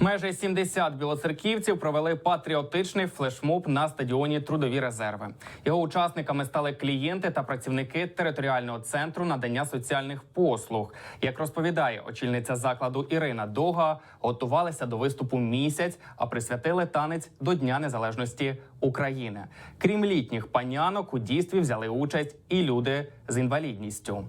Майже 70 білоцерківців провели патріотичний флешмоб на стадіоні Трудові резерви. Його учасниками стали клієнти та працівники територіального центру надання соціальних послуг. Як розповідає очільниця закладу Ірина Дога, готувалися до виступу місяць, а присвятили танець до Дня Незалежності України. Крім літніх панянок, у дійстві взяли участь і люди з інвалідністю.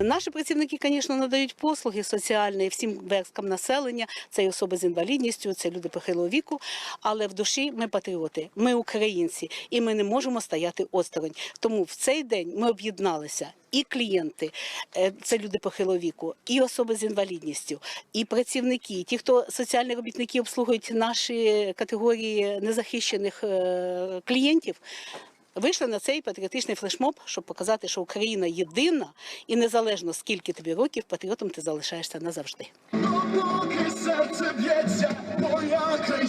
Наші працівники, звісно, надають послуги соціальні всім версткам населення. Це і особи з інвалідністю, це люди похилого віку. Але в душі ми патріоти, ми українці, і ми не можемо стояти осторонь. Тому в цей день ми об'єдналися. І клієнти, е, це люди похилого віку, і особи з інвалідністю, і працівники, ті, хто соціальні робітники обслуговують наші категорії незахищених е, клієнтів. Вийшли на цей патріотичний флешмоб, щоб показати, що Україна єдина і незалежно скільки тобі років, патріотом ти залишаєшся назавжди. Поки серце б'ється, моя країна